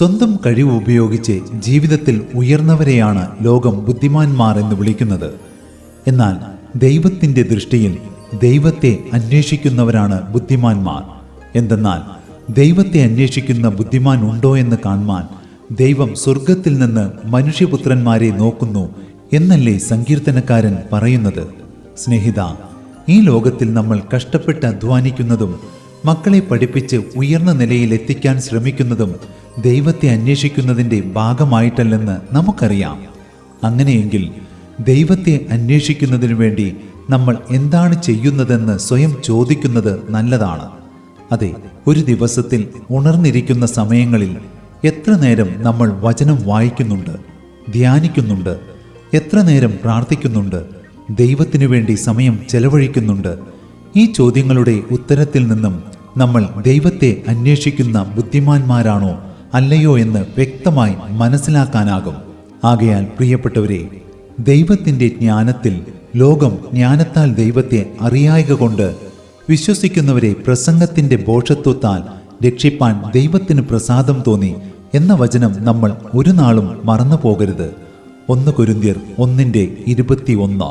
സ്വന്തം കഴിവ് ഉപയോഗിച്ച് ജീവിതത്തിൽ ഉയർന്നവരെയാണ് ലോകം ബുദ്ധിമാന്മാർ എന്ന് വിളിക്കുന്നത്. എന്നാൽ ദൈവത്തിന്റെ ദൃഷ്ടിയിൽ ദൈവത്തെ അന്വേഷിക്കുന്നവരാണ് ബുദ്ധിമാന്മാർ. എന്തെന്നാൽ ദൈവത്തെ അന്വേഷിക്കുന്ന ബുദ്ധിമാൻ ഉണ്ടോ എന്ന് കാണുവാൻ ദൈവം സ്വർഗത്തിൽ നിന്ന് മനുഷ്യപുത്രന്മാരെ നോക്കുന്നു എന്നല്ലേ സങ്കീർത്തനക്കാരൻ പറയുന്നത്? സ്നേഹിത ഈ ലോകത്തിൽ നമ്മൾ കഷ്ടപ്പെട്ട് അധ്വാനിക്കുന്നതും മക്കളെ പഠിപ്പിച്ച് ഉയർന്ന നിലയിൽ എത്തിക്കാൻ ശ്രമിക്കുന്നതും ദൈവത്തെ അന്വേഷിക്കുന്നതിന്റെ ഭാഗമായിട്ടല്ലെന്ന് നമുക്കറിയാം. അങ്ങനെയെങ്കിൽ ദൈവത്തെ അന്വേഷിക്കുന്നതിനു വേണ്ടി നമ്മൾ എന്താണ് ചെയ്യുന്നതെന്ന് സ്വയം ചോദിക്കുന്നത് നല്ലതാണ്. അതെ ഒരു ദിവസത്തിൽ ഉണർന്നിരിക്കുന്ന സമയങ്ങളിൽ എത്ര നേരം നമ്മൾ വചനം വായിക്കുന്നുണ്ട് ധ്യാനിക്കുന്നുണ്ട് എത്ര നേരം പ്രാർത്ഥിക്കുന്നുണ്ട് ദൈവത്തിനു വേണ്ടി സമയം ചെലവഴിക്കുന്നുണ്ട് ഈ ചോദ്യങ്ങളുടെ ഉത്തരത്തിൽ നിന്നും നമ്മൾ ദൈവത്തെ അന്വേഷിക്കുന്ന ബുദ്ധിമാന്മാരാണോ അല്ലയോ എന്ന് വ്യക്തമായി മനസ്സിലാക്കാനാകും. ആകയാൽ പ്രിയപ്പെട്ടവരെ ദൈവത്തിന്റെ ജ്ഞാനത്തിൽ ലോകം ജ്ഞാനത്താൽ ദൈവത്തെ അറിയായക കൊണ്ട് വിശ്വസിക്കുന്നവരെ പ്രസംഗത്തിന്റെ ബോഷത്വത്താൽ രക്ഷിപ്പാൻ ദൈവത്തിന് പ്രസാദം തോന്നി എന്ന വചനം നമ്മൾ ഒരു നാളും മറന്നു പോകരുത് ഒന്ന് കുരുന്തിയർ ഒന്നിന്റെ ഇരുപത്തി ഒന്ന്